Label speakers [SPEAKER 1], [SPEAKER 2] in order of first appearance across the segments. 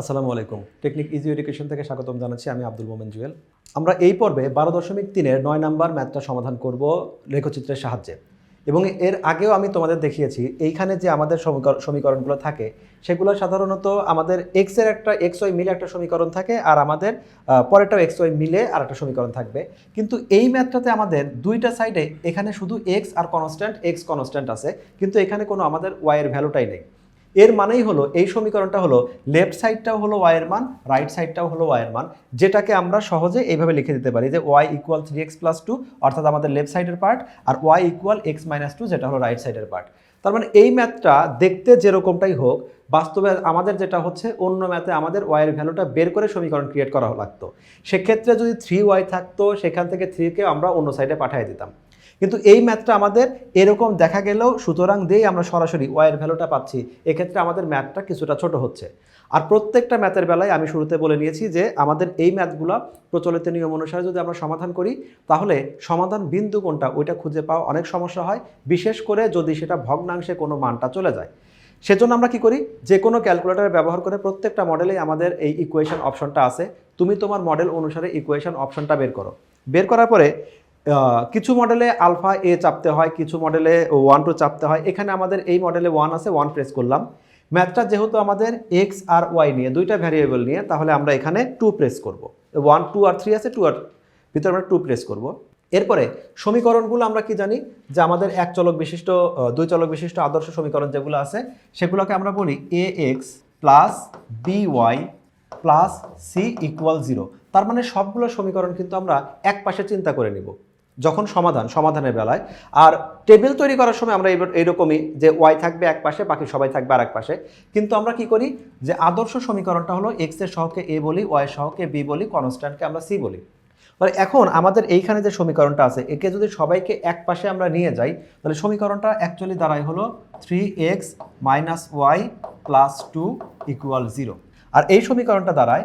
[SPEAKER 1] আসসালামু আলাইকুম। Technique easy education থেকে স্বাগতম জানাচ্ছি আমি আব্দুল মোমেন জুয়েল। আমরা এই পর্বে বারো দশমিক তিনের নয় নাম্বার ম্যাথটা সমাধান করব লেখচিত্রের সাহায্যে। এবং এর আগেও আমি তোমাদের দেখিয়েছি, এইখানে যে আমাদের সমীকরণগুলো থাকে, সেগুলো সাধারণত আমাদের এক্সের একটা এক্স ওয়াই মিলে একটা সমীকরণ থাকে আর আমাদের পরেরটাও এক্স ওয়াই মিলে আর একটা সমীকরণ থাকবে। কিন্তু এই ম্যাথটাতে আমাদের দুইটা সাইডে এখানে শুধু এক্স আর কনস্ট্যান্ট এক্স কনস্ট্যান্ট আছে। কিন্তু এখানে কোনো আমাদের ওয়াইয়ের ভ্যালুটাই নেই। এর মানেই হলো, এই সমীকরণটা হলো লেফট সাইডটাও হলো ওয়াই এর মান রাইট সাইডটাও হলো ওয়াই এর মান, যেটাকে আমরা সহজে এইভাবে লিখে দিতে পারি যে y equal three x plus two অর্থাৎ আমাদের লেফট সাইডের পার্ট আর y equal x minus two যেটা হলো রাইট সাইডের পার্ট তার মানে এই ম্যাথটা দেখতে যেরকমটাই হোক, বাস্তবে আমাদের যেটা হচ্ছে, অন্য ম্যাথে আমাদের ওয়াইয়ের ভ্যালুটা বের করে সমীকরণ ক্রিয়েট করা লাগতো। সেক্ষেত্রে যদি থ্রি ওয়াই থাকতো, সেখান থেকে থ্রিকে আমরা অন্য সাইডে পাঠিয়ে দিতাম। কিন্তু এই ম্যাথটা আমাদের এরকম দেখা গেলেও সুতরাং দিয়েই আমরা সরাসরি ওয়াইয়ের ভ্যালুটা পাচ্ছি, এক্ষেত্রে আমাদের ম্যাথটা কিছুটা ছোট হচ্ছে। আর প্রত্যেকটা ম্যাথের বেলায় আমি শুরুতে বলে নিয়েছি যে আমাদের এই ম্যাথগুলো প্রচলিত নিয়ম অনুসারে যদি আমরা সমাধান করি, তাহলে সমাধান বিন্দু কোনটা ওইটা খুঁজে পাওয়া অনেক সমস্যা হয়, বিশেষ করে যদি সেটা ভগ্নাংশে কোনো মানটা চলে যায়। সেজন্য আমরা কি করি? যে কোনো ক্যালকুলেটর ব্যবহার করে প্রত্যেকটা মডেলেই আমাদের এই ইকুয়েশন অপশনটা আছে। তুমি তোমার মডেল অনুসারে ইকুয়েশন অপশনটা বের করো। বের করার পরে কিছু মডেলে আলফা এ চাপতে হয়, কিছু মডেলে ওয়ান টু চাপতে হয়। এখানে আমাদের এই মডেলে ওয়ান আছে ওয়ান প্রেস করলাম। ম্যাথটা যেহেতু আমাদের এক্স আর ওয়াই নিয়ে, দুইটা ভ্যারিয়েবল নিয়ে, তাহলে আমরা এখানে টু প্রেস করব। ওয়ান টু আর থ্রি আছে টু আর ভিতরে আমরা টু প্রেস করব। এরপরে সমীকরণগুলো আমরা কি জানি? যে আমাদের এক চলক বিশিষ্ট দুই চলক বিশিষ্ট আদর্শ সমীকরণ যেগুলো আছে, সেগুলোকে আমরা বলি a x plus b y plus c equal zero তার মানে সবগুলো সমীকরণ কিন্তু আমরা এক পাশে চিন্তা করে নিব। যখন সমাধান, সমাধানের বেলায়। আর টেবিল তৈরি করার সময় আমরা এইরকমই যে ওয়াই থাকবে এক পাশে, বাকি সবাই থাকবে আর এক পাশে। কিন্তু আমরা কি করি? যে আদর্শ সমীকরণটা হলো এক্সের সহকে এ বলি ওয়াই সহকে বি বলি কনস্ট্যান্টকে আমরা সি বলি। মানে এখন আমাদের এইখানে যে সমীকরণটা আছে, একে যদি সবাইকে এক পাশে আমরা নিয়ে যাই, তাহলে সমীকরণটা অ্যাকচুয়ালি দাঁড়ায় হলো three x minus y plus two equal zero আর এই সমীকরণটা দাঁড়ায়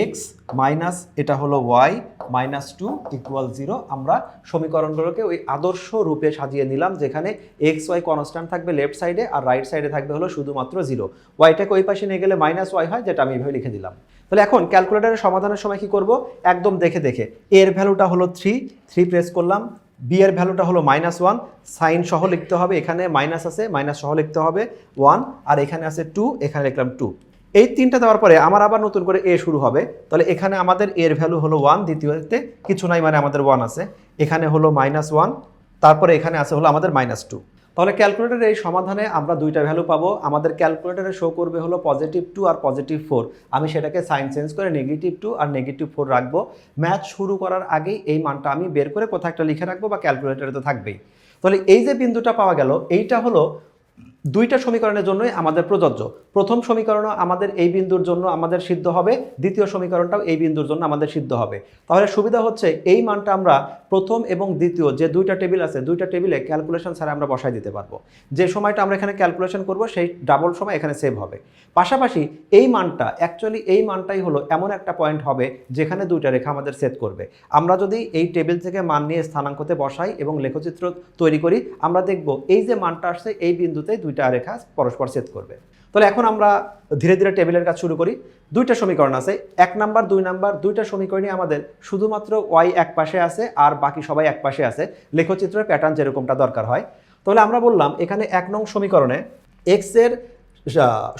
[SPEAKER 1] এক্স মাইনাস এটা হলো y minus two equal zero আমরা সমীকরণগুলোকে ওই আদর্শ রূপে সাজিয়ে নিলাম, যেখানে এক্স ওয়াই কনস্ট্যান্ট থাকবে লেফট সাইডে আর রাইট সাইডে থাকবে হলো শুধুমাত্র জিরো ওয়াইটাকে ওই পাশে নিয়ে গেলে মাইনাস ওয়াই হয়, যেটা আমি এইভাবে লিখে দিলাম। তাহলে এখন ক্যালকুলেটরের সমাধানের সময় কি করব? একদম দেখে দেখে। এর ভ্যালুটা হলো থ্রি থ্রি প্রেস করলাম। বি এর ভ্যালুটা হলো মাইনাস ওয়ান সাইন সহ লিখতে হবে, এখানে মাইনাস আছে মাইনাস সহ লিখতে হবে ওয়ান আর এখানে আছে টু এখানে লিখলাম টু এই তিনটা দেওয়ার পরে আমার আবার নতুন করে এ শুরু হবে। তাহলে এখানে আমাদের এর ভ্যালু হলো ওয়ান দ্বিতীয়তে কিছু নাই মানে আমাদের ওয়ান আছে। এখানে হলো মাইনাস ওয়ান তারপরে এখানে আছে হলো আমাদের মাইনাস টু তাহলে ক্যালকুলেটরের এই সমাধানে আমরা দুইটা ভ্যালু পাবো। আমাদের ক্যালকুলেটরে শো করবে হলো পজিটিভ টু আর পজিটিভ ফোর আমি সেটাকে সাইন চেঞ্জ করে নেগেটিভ টু আর নেগেটিভ ফোর রাখব। ম্যাথ শুরু করার আগেই এই মানটা আমি বের করে কোথাও একটা লিখে রাখব বা ক্যালকুলেটরে তো থাকবেই। তাহলে এই যে বিন্দুটা পাওয়া গেল, এইটা হলো দুইটা সমীকরণের জন্যই আমাদের প্রযোজ্য। প্রথম সমীকরণও আমাদের এই বিন্দুর জন্য আমাদের সিদ্ধ হবে, দ্বিতীয় সমীকরণটাও এই বিন্দুর জন্য আমাদের সিদ্ধ হবে। তাহলে সুবিধা হচ্ছে এই মানটা আমরা প্রথম এবং দ্বিতীয় যে দুইটা টেবিল আছে, দুইটা টেবিলে ক্যালকুলেশন ছাড়া আমরা বসাই দিতে পারব। যে সময়টা আমরা এখানে ক্যালকুলেশন করব, সেই ডাবল সময় এখানে সেভ হবে। পাশাপাশি এই মানটা, অ্যাকচুয়ালি এই মানটাই হলো এমন একটা পয়েন্ট হবে যেখানে দুইটা রেখা আমাদের সেট করবে। আমরা যদি এই টেবিল থেকে মান নিয়ে স্থানাঙ্কতে বসাই এবং লেখচিত্র তৈরি করি, আমরা দেখব এই যে মানটা আসছে, এই বিন্দুতে দুইটা রেখা পরস্পর সেট করবে। তাহলে এখন আমরা ধীরে ধীরে টেবিলের কাজ শুরু করি। দুইটা সমীকরণ আছে। এক নাম্বার দুই নাম্বার দুইটা সমীকরণই আমাদের শুধুমাত্র ওয়াই এক পাশে আছে আর বাকি সবাই এক পাশে আছে। লেখচিত্রের প্যাটার্ন যেরকমটা দরকার হয়। তাহলে আমরা বললাম এখানে এক নং সমীকরণে এক্সের আহ,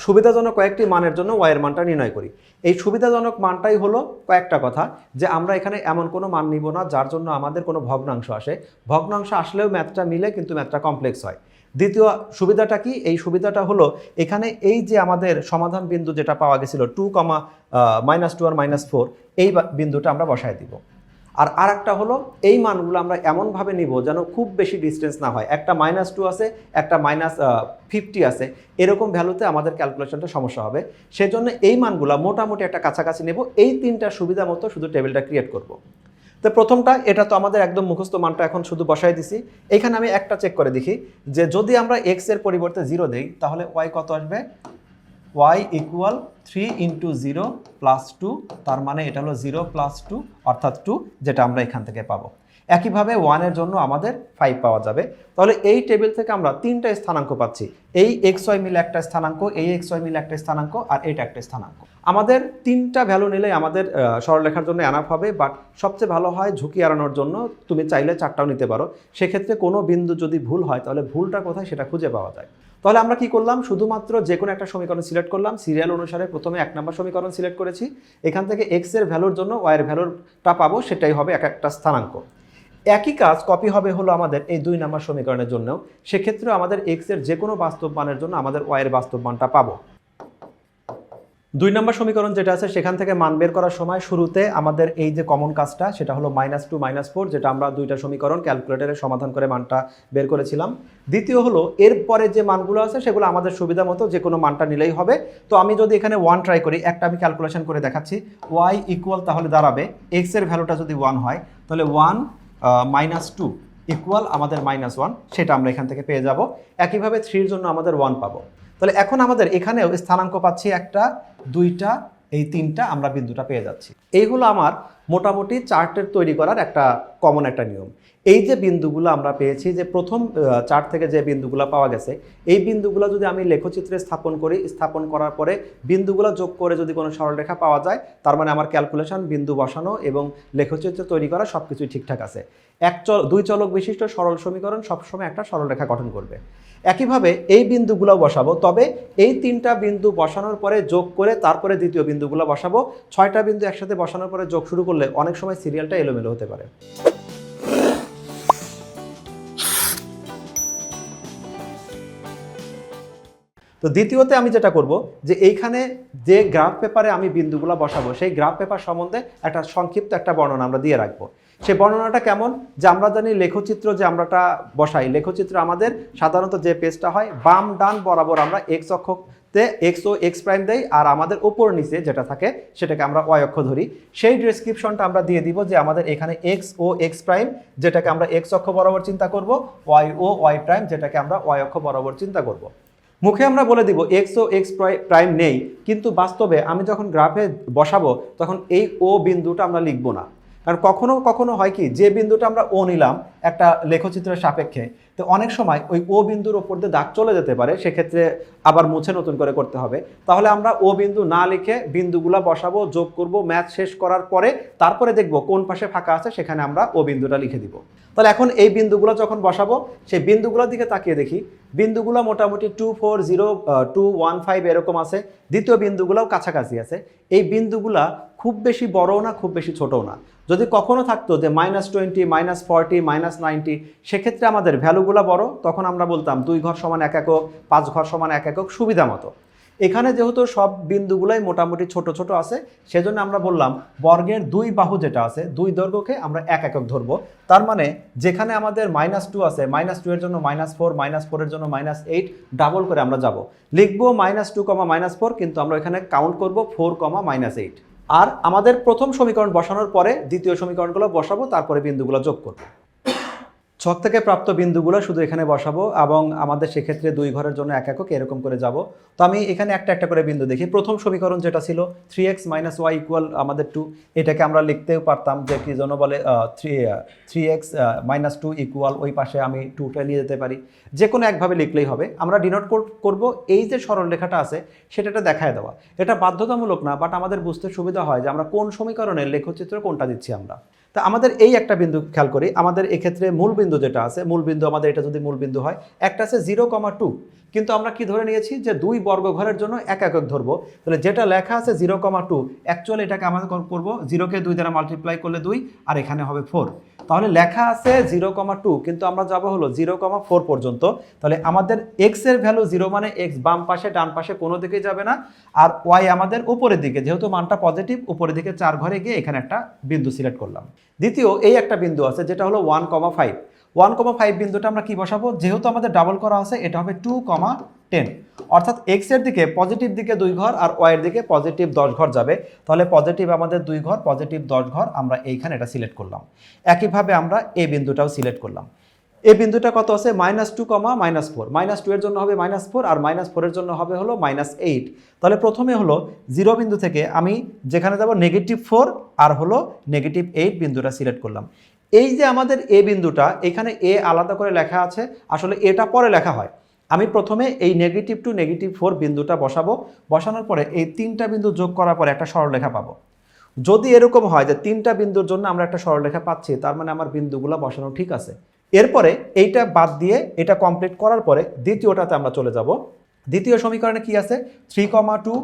[SPEAKER 1] সুবিধাজনক কয়েকটি মানের জন্য ওয়াইয়ের মানটা নির্ণয় করি। এই সুবিধাজনক মানটাই হলো কয়েকটা কথা যে আমরা এখানে এমন কোনো মান নিব না যার জন্য আমাদের কোনো ভগ্নাংশ আসে। ভগ্নাংশ আসলেও ম্যাথটা মিলে কিন্তু ম্যাথটা কমপ্লেক্স হয়। দ্বিতীয় সুবিধাটা কি? এই সুবিধাটা হলো এখানে এই যে আমাদের সমাধান বিন্দু যেটা পাওয়া গেছিল টু কমা মাইনাস টু আর মাইনাস ফোর এই বিন্দুটা আমরা বসায় দিব। আর আর একটা হলো, এই মানগুলো আমরা এমনভাবে নিব যেন খুব বেশি ডিস্টেন্স না হয়। একটা মাইনাস টু আছে, একটা মাইনাস ফিফটি আছে। এরকম ভ্যালুতে আমাদের ক্যালকুলেশনটা সমস্যা হবে। সেজন্য এই মানগুলো মোটামুটি একটা কাছাকাছি নেব। এই তিনটা সুবিধা মতো শুধু টেবিলটা ক্রিয়েট করব। তো প্রথমটা, এটা তো আমাদের একদম মুখস্থ মানটা এখন শুধু বসাই দিছি। এখানে আমি একটা চেক করে দেখি যে যদি আমরা এক্সের পরিবর্তে জিরো দেই, তাহলে ওয়াই কত আসবে? Y equal three into zero plus two তার মানে এটা হলো জিরো প্লাস টু অর্থাৎ টু যেটা আমরা এখান থেকে পাবো। একইভাবে ওয়ানের জন্য আমাদের ফাইভ পাওয়া যাবে। তাহলে এই টেবিল থেকে আমরা তিনটা স্থানাঙ্ক পাচ্ছি। এই এক্স ওয়াই মিলে একটা স্থানাঙ্ক, এই এক্স ওয়াই মিলে একটা স্থানাঙ্ক, আর এটা একটা স্থানাঙ্ক। আমাদের তিনটা ভ্যালু নিলেই আমাদের সরলরেখার জন্য অ্যানাফ হবে বাট সবচেয়ে ভালো হয় ঝুঁকি এড়ানোর জন্য তুমি চাইলে চারটাও নিতে পারো। সেক্ষেত্রে কোনো বিন্দু যদি ভুল হয়, তাহলে ভুলটা কোথায় সেটা খুঁজে পাওয়া যায়। তাহলে আমরা কি করলাম? শুধুমাত্র যে কোনো একটা সমীকরণ সিলেক্ট করলাম। সিরিয়াল অনুসারে প্রথমে এক নম্বর সমীকরণ সিলেক্ট করেছি। এখান থেকে এক্সের ভ্যালুর জন্য ওয়াইয়ের ভ্যালুরটা পাবো, সেটাই হবে এক একটা স্থানাঙ্ক। একই কাজ কপি হবে হলো আমাদের এই দুই নম্বর সমীকরণের জন্য সেক্ষেত্রে আমাদের এক্সের যে কোনো বাস্তব মানের জন্য আমাদের ওয়াইয়ের বাস্তব মানটা পাবো। দুই নম্বর সমীকরণ যেটা আছে, সেখান থেকে মান বের করার সময় শুরুতে আমাদের এই যে কমন কাজটা, সেটা হলো মাইনাস টু মাইনাস ফোর যেটা আমরা দুইটা সমীকরণ ক্যালকুলেটরে সমাধান করে মানটা বের করেছিলাম। দ্বিতীয় হলো এরপরে যে মানগুলো আছে, সেগুলো আমাদের সুবিধা মতো যে কোনো মানটা নিলেই হবে। তো আমি যদি এখানে ওয়ান ট্রাই করি, একটা আমি ক্যালকুলেশন করে দেখাচ্ছি ওয়াই ইকুয়াল তাহলে দাঁড়াবে এক্সের ভ্যালুটা যদি ওয়ান হয়, তাহলে ওয়ান মাইনাস টু ইকুয়াল আমাদের মাইনাস ওয়ান সেটা আমরা এখান থেকে পেয়ে যাব। একইভাবে থ্রির জন্য আমাদের ওয়ান পাবো। তাহলে এখন আমাদের এখানেও স্থানাঙ্ক পাচ্ছি একটা, দুইটা, এই তিনটা আমরা বিন্দুটা পেয়ে যাচ্ছি। এই হলো আমার মোটামুটি চার্টের তৈরি করার একটা কমন একটা নিয়ম। এই যে বিন্দুগুলো আমরা পেয়েছি যে প্রথম চার্ট থেকে যে বিন্দুগুলো পাওয়া গেছে, এই বিন্দুগুলো যদি আমি লেখচিত্রে স্থাপন করি, স্থাপন করার পরে বিন্দুগুলো যোগ করে যদি কোনো সরলরেখা পাওয়া যায়, তার মানে আমার ক্যালকুলেশন বিন্দু বসানো এবং লেখচিত্র তৈরি করা সব কিছুই ঠিকঠাক আছে। এক চল, দুই চলক বিশিষ্ট সরল সমীকরণ সবসময় একটা সরলরেখা গঠন করবে। একইভাবে এই বিন্দুগুলো বসাবো, তবে এই তিনটা বিন্দু বসানোর পরে যোগ করে তারপরে দ্বিতীয় বিন্দুগুলো বসাবো, ছয়টা বিন্দু একসাথে বসানোর পরে যোগ শুরু করলে অনেক সময় সিরিয়ালটা এলোমেলো হতে পারে। তো দ্বিতীয়তে আমি যেটা করব যে এইখানে যে গ্রাফ পেপারে আমি বিন্দুগুলো বসাবো, সেই গ্রাফ পেপার সম্বন্ধে একটা সংক্ষিপ্ত একটা বর্ণনা আমরা দিয়ে রাখব। সেই বর্ণনাটা কেমন? যে আমরা জানি লেখচিত্র যে আমরাটা বসাই, লেখচিত্র আমাদের সাধারণত যে পেজটা হয়, বাম ডান বরাবর আমরা এক্স অক্ষতে এক্স ও এক্স প্রাইম দেই আর আমাদের ওপর নিচে যেটা থাকে সেটাকে আমরা ওয়াই অক্ষ ধরি। সেই ডেসক্রিপশনটা আমরা দিয়ে দিব যে আমাদের এখানে এক্স ও এক্স প্রাইম যেটাকে আমরা এক্স অক্ষ বরাবর চিন্তা করব ওয়াই ও ওয়াই প্রাইম যেটাকে আমরা ওয়াই অক্ষ বরাবর চিন্তা করব। মুখে আমরা বলে দিব এক্স ও এক্স প্রাইম নেই, কিন্তু বাস্তবে আমি যখন গ্রাফে বসাবো তখন এই ও বিন্দুটা আমরা লিখব না। কারণ কখনো কখনো হয় কি, যে বিন্দুটা আমরা ও নিলাম একটা লেখচিত্রের সাপেক্ষে, তো অনেক সময় ওই ও বিন্দুর ওপর দিয়ে দাগ চলে যেতে পারে, সেক্ষেত্রে আবার মুছে নতুন করে করতে হবে। তাহলে আমরা ও বিন্দু না লিখে বিন্দুগুলা বসাবো, যোগ করব ম্যাথ শেষ করার পরে তারপরে দেখব কোন পাশে ফাঁকা আছে, সেখানে আমরা ও বিন্দুটা লিখে দিব। তাহলে এখন এই বিন্দুগুলো যখন বসাবো, সেই বিন্দুগুলোর দিকে তাকিয়ে দেখি, বিন্দুগুলো মোটামুটি two four zero two one five এরকম আছে, দ্বিতীয় বিন্দুগুলোও কাছাকাছি আছে। এই বিন্দুগুলা খুব বেশি বড়ও না, খুব বেশি ছোটও না। যদি কখনো থাকতো যে minus twenty minus forty minus ninety সেক্ষেত্রে আমাদের ভ্যালুগুলো বড়, তখন আমরা বলতাম দুই ঘর সমান এক একক, পাঁচ ঘর সমান এক একক সুবিধা মতো। এখানে যেহেতু সব বিন্দুগুলাই মোটামুটি ছোট ছোট আছে, সেজন্য আমরা বললাম বর্গের দুই বাহু যেটা আছে, দুই দৈর্ঘ্যকে আমরা এক একক ধরবো। তার মানে যেখানে আমাদের মাইনাস টু আছে মাইনাস টু এর জন্য মাইনাস ফোর মাইনাস ফোরের জন্য মাইনাস এইট ডাবল করে আমরা যাব। লিখব minus two comma minus four কিন্তু আমরা এখানে কাউন্ট করব ফোর কমা মাইনাস এইট আর আমাদের প্রথম সমীকরণ বসানোর পরে দ্বিতীয় সমীকরণগুলো বসাবো তারপরে বিন্দুগুলো যোগ করব। ছক থেকে প্রাপ্ত বিন্দুগুলো শুধু এখানে বসাবো এবং আমাদের সেক্ষেত্রে দুই ঘরের জন্য এক একক এরকম করে যাব। তো আমি এখানে একটা একটা করে বিন্দু দেখি। প্রথম সমীকরণ যেটা ছিল three x minus y equal আমাদের টু এটাকে আমরা লিখতেও পারতাম যে কি জন্য বলে three three x minus two equal ওই পাশে আমি টুটা নিয়ে যেতে পারি। যে কোনো একভাবে লিখলেই হবে। আমরা ডিনোট করব, এই যে সরল রেখাটা আছে সেটাটা দেখায় দেওয়া। এটা বাধ্যতামূলক না বাট আমাদের বুঝতে সুবিধা হয় যে আমরা কোন সমীকরণের লেখচিত্র কোনটা দিচ্ছি আমরা। তা আমাদের এই একটা বিন্দু খেয়াল করি, আমাদের এক্ষেত্রে মূল বিন্দু যেটা আছে, মূল বিন্দু আমাদের এটা যদি মূল বিন্দু হয়, একটা আছে জিরো কমা টু কিন্তু আমরা কি ধরে নিয়েছি যে দুই বর্গঘরের জন্য এক একক ধরবো? তাহলে যেটা লেখা আছে জিরো কমা টু অ্যাকচুয়ালি এটাকে আমাদের করব, জিরোকে দুই দ্বারা মাল্টিপ্লাই করলে দুই, আর এখানে হবে ফোর তাহলে লেখা আছে জিরো কমা টু, কিন্তু আমরা যাব হলো জিরো কমা ফোর পর্যন্ত। তাহলে আমাদের এক্সের ভ্যালু জিরো মানে এক্স বাম পাশে, ডান পাশে কোনো দিকেই যাবে না। আর ওয়াই আমাদের উপরের দিকে, যেহেতু মানটা পজিটিভ উপরের দিকে চার ঘরে গিয়ে এখানে একটা বিন্দু সিলেক্ট করলাম। দ্বিতীয়, এই একটা বিন্দু আছে, যেটা হলো one comma five one comma five বিন্দুটা আমরা কি বসাবো? যেহেতু আমাদের ডাবল করা আছে, এটা হবে টু কমা টেন অর্থাৎ এক্সের দিকে পজিটিভ দিকে দুই ঘর আর ওয়াই এর দিকে পজিটিভ দশ ঘর যাবে। তাহলে পজিটিভ আমাদের দুই ঘর পজিটিভ দশ ঘর, আমরা এইখানে এটা সিলেক্ট করলাম। একইভাবে আমরা এই বিন্দুটাও সিলেক্ট করলাম। এই বিন্দুটা কত আছে? Minus two comma minus four minus two এর জন্য হবে মাইনাস ফোর আর মাইনাস ফোরের জন্য হবে হলো মাইনাস এইট তাহলে প্রথমে হলো জিরো বিন্দু থেকে আমি যেখানে যাব নেগেটিভ ফোর আর হলো নেগেটিভ এইট বিন্দুটা সিলেক্ট করলাম। এই যে আমাদের এ বিন্দুটা, এখানে এ আলাদা করে লেখা আছে, আসলে এটা পরে লেখা হয়। আমি প্রথমে এই নেগেটিভ টু নেগেটিভ ফোর বিন্দুটা বসাবো, বসানোর পরে এই তিনটা বিন্দু যোগ করার পরে একটা সরলরেখা পাবো। যদি এরকম হয় যে তিনটা বিন্দুর জন্য আমরা একটা সরলরেখা পাচ্ছি, তার মানে আমার বিন্দুগুলো বসানো ঠিক আছে। এরপরে এইটা বাদ দিয়ে এটা কমপ্লিট করার পরে দ্বিতীয়টাতে আমরা চলে যাব। দ্বিতীয় সমীকরণে কি আছে? Three comma two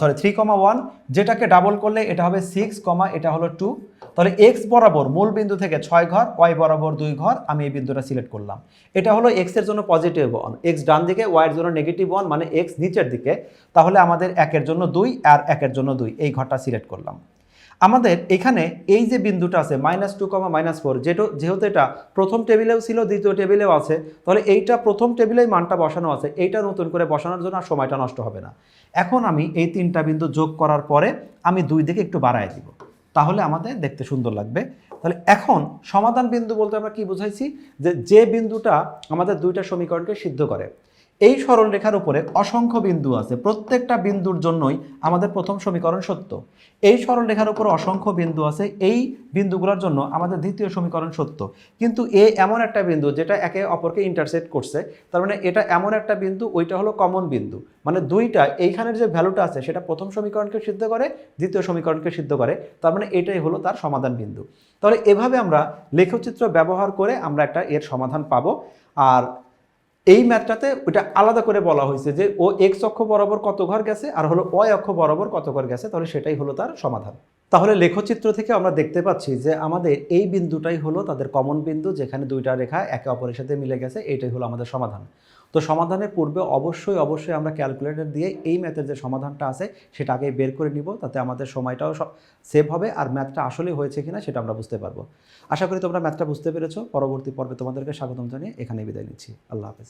[SPEAKER 1] sorry three comma one যেটাকে ডাবল করলে এটা হবে সিক্স কমা এটা হলো টু তাহলে এক্স বরাবর মূল বিন্দু থেকে ছয় ঘর ওয়াই বরাবর দুই ঘর, আমি এই বিন্দুটা সিলেক্ট করলাম। এটা হলো এক্সের জন্য পজিটিভ ওয়ান এক্স ডান দিকে ওয়াই এর জন্য নেগেটিভ ওয়ান মানে এক্স নিচের দিকে। তাহলে আমাদের একের জন্য দুই আর একের জন্য দুই, এই ঘরটা সিলেক্ট করলাম। আমাদের এখানে এই যে বিন্দুটা আছে minus two comma minus four যেটা যেহেতু এটা প্রথম টেবিলেও ছিল, দ্বিতীয় টেবিলেও আছে, তাহলে এইটা প্রথম টেবিলেই মানটা বসানো আছে, এইটা নতুন করে বসানোর জন্য আর সময়টা নষ্ট হবে না। এখন আমি এই তিনটা বিন্দু যোগ করার পরে আমি দুই দিকে একটু বাড়ায় দিব। তাহলে আমাদের দেখতে সুন্দর লাগবে। তাহলে এখন সমাধান বিন্দু বলতে আমরা কি বুঝাইছি? যে যে বিন্দুটা আমাদের দুইটা সমীকরণকে সিদ্ধ করে। এই সরল রেখার উপরে অসংখ্য বিন্দু আছে। প্রত্যেকটা বিন্দুর জন্যই আমাদের প্রথম সমীকরণ সত্য। এই সরল রেখার উপর অসংখ্য বিন্দু আছে, এই বিন্দুগুলোর জন্য আমাদের দ্বিতীয় সমীকরণ সত্য। কিন্তু এ এমন একটা বিন্দু যেটা একে অপরকে ইন্টারসেক্ট করছে, তার মানে এটা এমন একটা বিন্দু, ওইটা হলো কমন বিন্দু। মানে দুইটা, এইখানের যে ভ্যালুটা আছে, সেটা প্রথম সমীকরণকে সিদ্ধ করে, দ্বিতীয় সমীকরণকে সিদ্ধ করে, তার মানে এটাই হলো তার সমাধান বিন্দু। তাহলে এভাবে আমরা লেখচিত্র ব্যবহার করে আমরা একটা এর সমাধান পাবো। আর এই ম্যাথটাতে ওটা আলাদা করে বলা হয়েছে যে ও এক্স অক্ষ বরাবর কত ঘর গেছে আর হলো ওয়াই অক্ষ বরাবর কত ঘর গেছে, তাহলে সেটাই হলো তার সমাধান। তাহলে লেখচিত্র থেকে আমরা দেখতে পাচ্ছি যে আমাদের এই বিন্দুটাই হলো তাদের কমন বিন্দু, যেখানে দুইটা রেখা একে অপরের সাথে মিলে গেছে, এটাই হলো আমাদের সমাধান। তো সমাধানের পূর্বে অবশ্যই অবশ্যই আমরা ক্যালকুলেটর দিয়ে এই ম্যাথের যে সমাধানটা আছে, সেটা আগে বের করে নিব, তাতে আমাদের সময়টাও সেভ হবে, আর ম্যাথটা আসলে হয়েছে কিনা সেটা আমরা বুঝতে পারব। আশা করি তোমরা ম্যাথটা বুঝতে পেরেছ। পরবর্তী পর্বে তোমাদেরকে স্বাগতম জানিয়ে এখানে বিদায় নিচ্ছি। আল্লাহ হাফেজ।